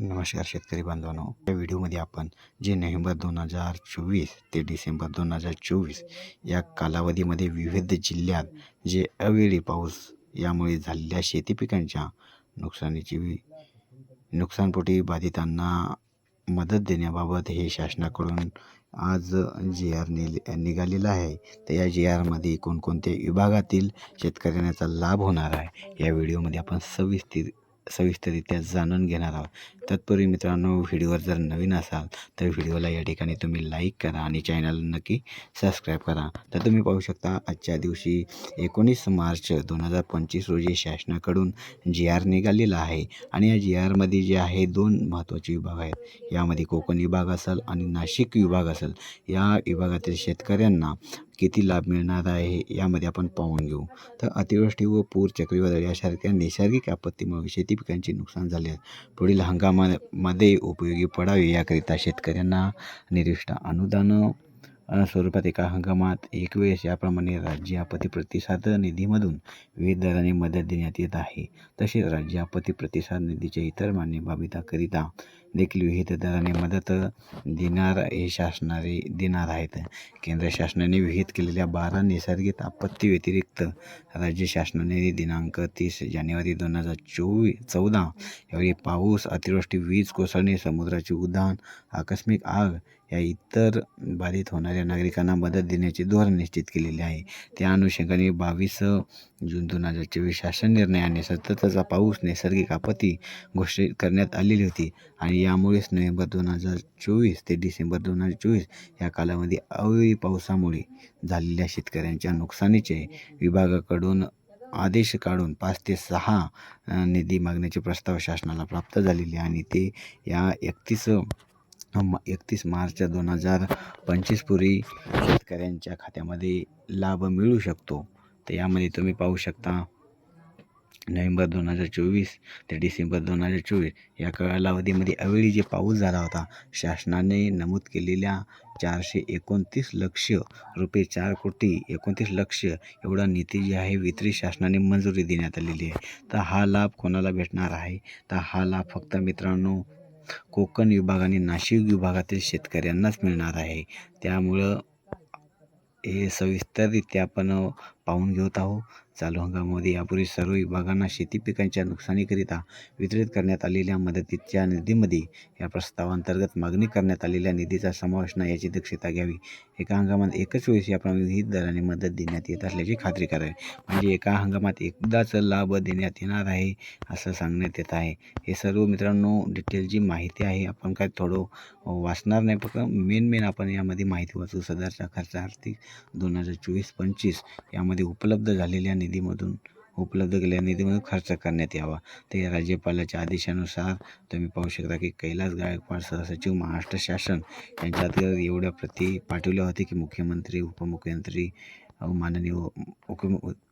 नमस्कार शेतकरी बांधवांनो. या व्हिडिओमध्ये आपण जे नोव्हेंबर दोन हजार चोवीस ते डिसेंबर दोन हजार चोवीस या कालावधीमध्ये विविध जिल्ह्यात जे अवेळी पाऊस यामुळे झालेल्या शेती पिकांच्या नुकसानीची नुकसानपोटी बाधितांना मदत देण्याबाबत हे शासनाकडून आज जी आर नि निघालेला आहे तर या जी आरमध्ये कोणकोणत्या विभागातील शेतकऱ्यांचा लाभ होणार आहे या व्हिडिओमध्ये आपण सविस्तर सविस्तररित्या जाणून घेणार आहोत. तत्पूर्वी मित्रांनो व्हिडिओवर जर नवीन असाल तर व्हिडिओला या ठिकाणी तुम्ही लाईक करा आणि चॅनल नक्की सबस्क्राईब करा. तर तुम्ही पाहू शकता आजच्या दिवशी एकोणीस मार्च दोन हजार पंचवीस रोजी शासनाकडून जी आर निघालेला आहे. आणि या जी आरमध्ये जे आहे दोन महत्त्वाचे विभाग आहेत. यामध्ये कोकण विभाग असेल आणि नाशिक विभाग असेल. या विभागातील शेतकऱ्यांना किती लाभ मिळणार आहे यामध्ये आपण पाहून घेऊ. तर अतिवृष्टी व पूर चक्रीवादळ यासारख्या नैसर्गिक आपत्तीमुळे शेती पिकांचे नुकसान झाले आहे. पुढील मध्ये उपयोगी पडावे याकरिता शेतकऱ्यांना निर्दिष्ट अनुदान स्वरूपात एका हंगामात एक वेळेस याप्रमाणे राज्य आपत्ती प्रतिसाद निधीमधून विविध दराने मदत देण्यात येत आहे. तसेच राज्य आपत्ती प्रतिसाद निधीच्या इतर मान्य बाबीताकरिता देखील विहित दराने मदत देणार हे शासनाने देणार आहेत. केंद्र शासनाने विहित केलेल्या बारा नैसर्गिक आपत्ती व्यतिरिक्त राज्य शासनाने दिनांक तीस जानेवारी दोन हजार चोवीस चौदा यावेळी पाऊस अतिवृष्टी वीज कोसळणे समुद्राचे उधाण आकस्मिक आग या इतर बाधित होणाऱ्या नागरिकांना मदत देण्याचे धोरण निश्चित केलेले आहे. त्या अनुषंगाने बावीस जून दोन हजार चोवीस शासन निर्णयाने सततचा पाऊस नैसर्गिक आपत्ती घोषित करण्यात आलेली होती आणि यामुळेच नोव्हेंबर दोन हजार चोवीस ते डिसेंबर दोन हजार चोवीस या कालामध्ये अवेळी पावसामुळे झालेल्या शेतकऱ्यांच्या नुकसानीचे विभागाकडून आदेश काढून पाच ते सहा निधी मागण्याचे प्रस्ताव शासनाला प्राप्त झालेले आणि ते या एकतीस एकतीस मार्च दोन हजार पंचवीसपूर्वी शेतकऱ्यांच्या खात्यामध्ये लाभ मिळू शकतो. तर यामध्ये तुम्ही पाहू शकता नोव्हेंबर दोन हजार चोवीस ते डिसेंबर दोन हजार चोवीस या कालावधीमध्ये अवेळी जे पाऊस झाला होता शासनाने नमूद केलेल्या चारशे एकोणतीस लक्ष रुपये चार कोटी एकोणतीस लक्ष एवढा निधी जे आहे वितरित शासनाने मंजुरी देण्यात आलेली आहे. तर हा लाभ कोणाला भेटणार आहे? तर हा लाभ फक्त मित्रांनो कोकण विभाग आणि नाशिक विभागातील शेतकऱ्यांनाच मिळणार आहे. त्यामुळं हे सविस्तररित्या आपण पाहून घेत आहोत. चालू हंगामामध्ये यापूर्वी सर्व विभागांना शेती पिकांच्या नुकसानीकरिता वितरित करण्यात आलेल्या मदतीच्या निधीमध्ये या प्रस्तावांतर्गत मागणी करण्यात आलेल्या निधीचा समावेश नाही याची दक्षता घ्यावी. एका हंगामात एकच वेळेस याप्रमाणे विविध दराने मदत देण्यात येत असल्याची खात्री करावी. म्हणजे एका हंगामात एकदाच लाभ देण्यात येणार आहे असं सांगण्यात येत आहे. हे सर्व मित्रांनो डिटेलची माहिती आहे आपण काय थोडं वाचणार नाही फक्त मेन मेन आपण यामध्ये माहिती वाचू. सदरचा खर्च आर्थिक दोन हजार चोवीस पंचवीस यामध्ये उपलब्ध झालेल्या निधीमधून उपलब्ध केलेल्या निधीमधून खर्च करण्यात यावा. ते राज्यपालाच्या आदेशानुसार तुम्ही पाहू शकता की कैलास गायकवाड सहसचिव महाराष्ट्र शासन यांच्यात एवढ्या प्रती पाठवल्या होत्या की मुख्यमंत्री उपमुख्यमंत्री माननीय उप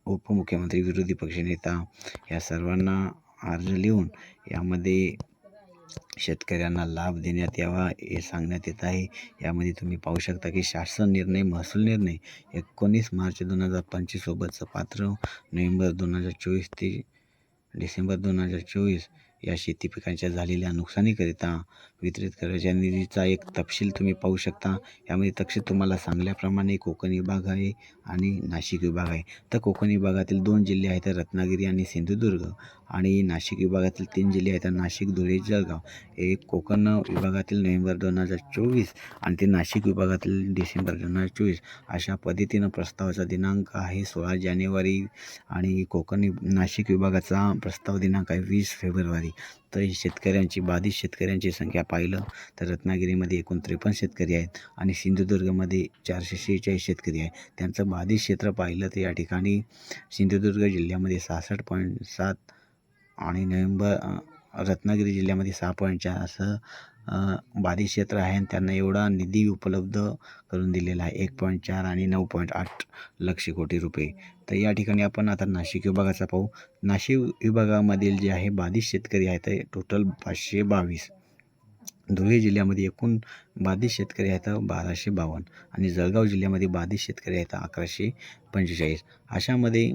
उपमुख्यमंत्री विरोधी पक्षनेता या सर्वांना अर्ज लिहून यामध्ये शेतकऱ्यांना लाभ देण्यात यावा हे सांगण्यात येत आहे. यामध्ये तुम्ही पाहू शकता की शासन निर्णय महसूल निर्णय एकोणीस मार्च दोन हजार पंचवीससोबतचं पात्र. नोव्हेंबर दोन हजार चोवीस ते डिसेंबर दोन हजार चोवीस या शेती पिकांच्या झालेल्या नुकसानीकरिता वितरित करायच्या निधीचा एक तपशील तुम्ही पाहू शकता. यामध्ये तपशील तुम्हाला सांगल्याप्रमाणे कोकण विभाग आहे आणि नाशिक विभाग आहे. तर कोकण विभागातील दोन जिल्हे आहेत रत्नागिरी आणि सिंधुदुर्ग आणि नाशिक विभागातील तीन जिल्हे आहेत नाशिक धुळे जळगाव. हे कोकण विभागातील नोव्हेंबर दोन हजार चोवीस आणि ते नाशिक विभागातील डिसेंबर दोन हजार चोवीस. अशा पद्धतीनं प्रस्तावाचा दिनांक आहे सोळा जानेवारी आणि कोकण नाशिक विभागाचा प्रस्ताव दिनांक आहे वीस फेब्रुवारी. तर ही शेतकऱ्यांची बाधित शेतकऱ्यांची संख्या पाहिलं तर रत्नागिरीमध्ये एकूण त्रेपन्न शेतकरी आहेत आणि सिंधुदुर्गमध्ये चारशे शेहेचाळीस शेतकरी आहे त्यांचं बाधित क्षेत्र पाहिलं तर या ठिकाणी सिंधुदुर्ग जिल्ह्यामध्ये सहासष्ट पॉईंट सात आणि नोव्हेंबर रत्नागिरी जिल्ह्यामध्ये सहा पॉईंट चार असं बाधित क्षेत्र आहे आणि त्यांना एवढा निधी उपलब्ध करून दिलेला आहे. एक पॉईंट चार आणि नऊ पॉईंट आठ लक्ष कोटी रुपये. तर या ठिकाणी आपण आता नाशिक विभागाचा पाहू. नाशिक विभागामधील जे आहे बाधित शेतकरी आहेत ते टोटल पाचशे बावीस. धुळे जिल्ह्यामध्ये एकूण बाधित शेतकरी आहेत बाराशे बावन्न आणि जळगाव जिल्ह्यामध्ये बाधित शेतकरी आहेत अकराशे पंचेचाळीस. अशामध्ये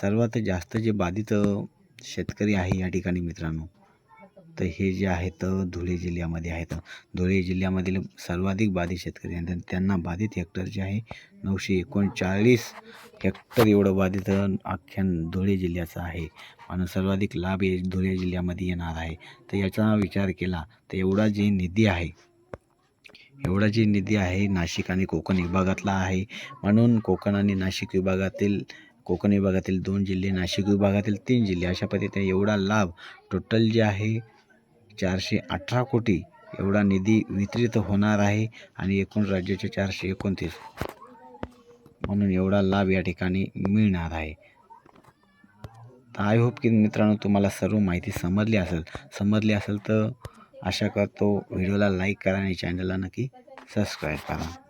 सर्वात जास्त जे बाधित शेतकरी आहे या ठिकाणी मित्रांनो तर हे जे आहेत धुळे जिल्ह्यामध्ये आहेत. धुळे जिल्ह्यामधील सर्वाधिक बाधित शेतकरी आहेत. त्यांना बाधित हेक्टर जे आहे नऊशे एकोणचाळीस हेक्टर एवढं बाधित अख्ख्या धुळे जिल्ह्याचं आहे. आणि सर्वाधिक लाभ हे धुळे जिल्ह्यामध्ये येणार आहे. तर याचा विचार केला तर एवढा जे निधी आहे एवढा जे निधी आहे नाशिक आणि कोकण विभागातला आहे. म्हणून कोकण आणि नाशिक विभागातील कोकण विभागातील दोन जिल्हे नाशिक विभागातील तीन जिल्हे अशा पद्धतीने एवढा लाभ टोटल जे आहे चारशे अठरा कोटी एवढा निधी वितरित होणार आहे आणि एकूण राज्याचे चारशे एकोणतीस म्हणून एवढा लाभ या ठिकाणी मिळणार आहे. तर आय होप की मित्रांनो तुम्हाला सर्व माहिती समजली असेल. समजली असेल तर आशा करतो व्हिडिओला लाईक करा आणि चॅनलला नक्की सबस्क्राईब करा.